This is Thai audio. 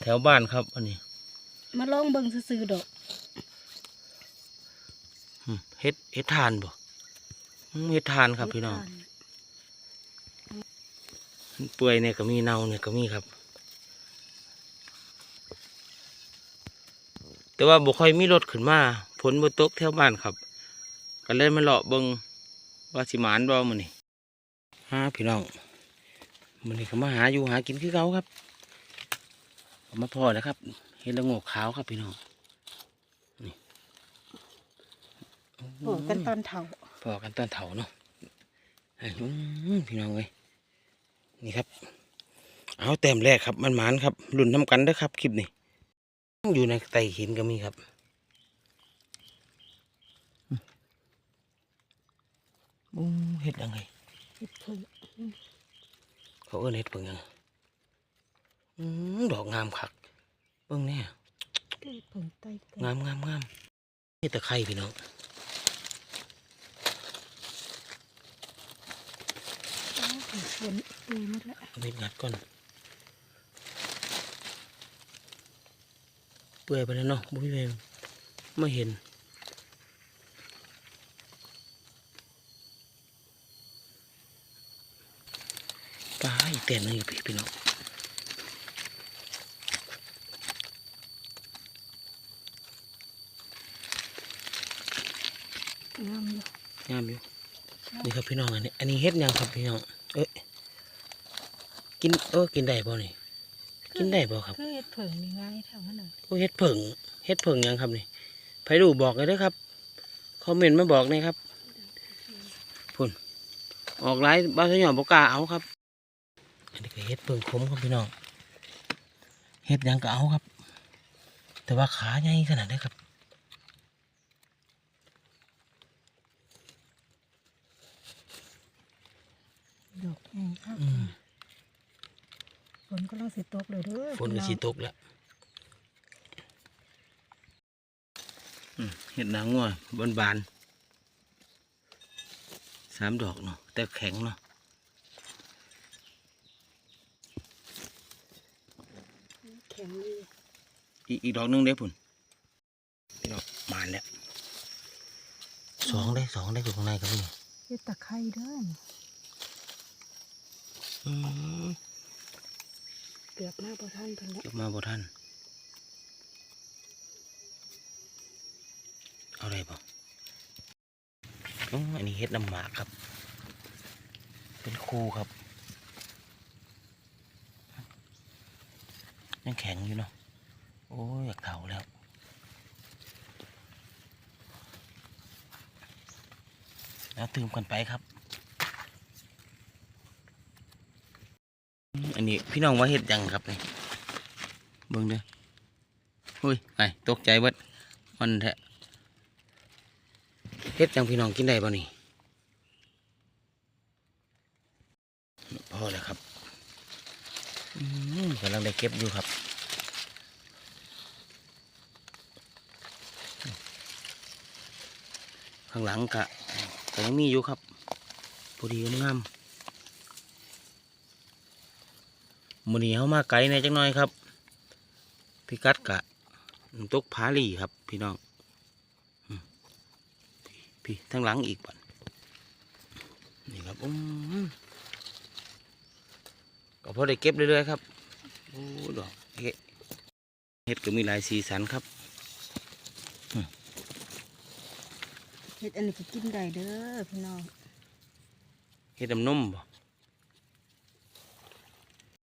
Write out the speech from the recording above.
แถวบ้านครับ อันนี้ มาลองเบิ่งซื่อๆดอกอืมเฮ็ดเฮ็ดทานบ่อืมเฮ็ดทานครับพี่น้องเปื่อยเนี่ยก็มีเน่าเนี่ยก็มีครับ แต่ว่าบ่ค่อยมีรถขึ้นมาฝนบ่ตกแถวบ้านครับก็เลยมาเลาะเบิ่งว่าสิหมานบ่มื้อนี้หาพี่น้องมื้อนี้ก็มาหาอยู่หากินคือเก่าครับเอา มาพอแล้วครับ เห็ดละโงกขาวครับพี่น้องโอ้กันตอนเฒ่าพอกันตอนเถาเนาะไอ้อื้อพี่น้องเอ้ยนี่ครับ เอาแต้มแรกครับ มันหมานครับรุ่นทำกันเด้อครับคลิปนี้อยู่ในไตหินก็มีครับอู้เห็ดยังไงเฮ็ดเพิ่งเขาเอิ้นเห็ดเพิ่งยังอื้อ ดอกงามคักเบิ่งแน่เฮ็ดเพิ่งไต้กันงามงามงามนี่ตะไคร้พี่น้องฝนดูหมดละเอามีดงัดก่อนเปื่อยไปแล้วเนาะบุ้ยเมมไม่เห็นปลาอีกแต่หนึงอยู่พี่พี่น้อง งามอยู่งามอยู่นี่ครับพี่น้องอันนี้อันนี้เฮ็ดหยังครับพี่น้องเอ้ยกินเออกินได้บ่นี่กินได้บ่ครับคือเฮ็ดเพิ่งนี่ง่ายเท่านั้นน่ะโอ้เฮ็ดเผิงเฮ็ดเผิงหยังครับนี่ไผดูบอกเลยเด้อครับคอมเมนต์มาบอกหน่อยครับพุ่นออกไลน์บ้านสยามบกล้าเอาครับอันนี้ก็เฮ็ดเผิงขมครับพี่น้องเฮ็ดหยังก็เอาครับ แต่ว่าขาใหญ่ขนาดนี้ครับ ด อกแห้งครับอืมฝนกำลังสิตกเลยเด้อฝนก็สิตกแล้วอืมเฮ็ดนางงัวบนบานสามดอกเนาะแต่แข็งเนาะแข็งดีอีกอีกดอกหนึงเด้พุ่นพี่น้องมาแล้วสองได้สองได้อยู่ข้างในครับนี่เฮ็ดตะไคร้เด้อนี่อืม เกือบหน้าบ่ทันเพิ่นละเก็บมาบ่ท่านเอาอะไรบ่อืมอันนี้เฮ็ดน้ำหมากครับ เป็นคูครับ ยังแข็งอยู่เนาะ โอ้ยอยากเถาแล้วแล้วตื่มกันไปครับ อันนี้พี่น้องว่าเฮ็ดยังครับนี่เบิ่งเด้อหุ้ยไอ้ตกใจเบิดมันแท้เฮ็ดยังพี่น้องกินได้บ่ะนี่พอแล้วครับกำลังได้เก็บอยู่ครับข้างหลังกะก็ยังมีอยู่ครับพอดีงามๆ มือนี้เขามาไกลในอยจังน้อยครับ พิกัดกะน้ำตกผาหลีครับ พี่น้องอืมพี่พี่ทั้งหลังอีกบัดนี่ครับอืมก็พอได้เก็บเรื่อยๆครับโอ้ดอกเห็ดเห็ดก็มีหลายสีสันครับเฮ็ดอันนี้ก็กินได้เด้อพี่น้องเห็ดน้ำนมบ่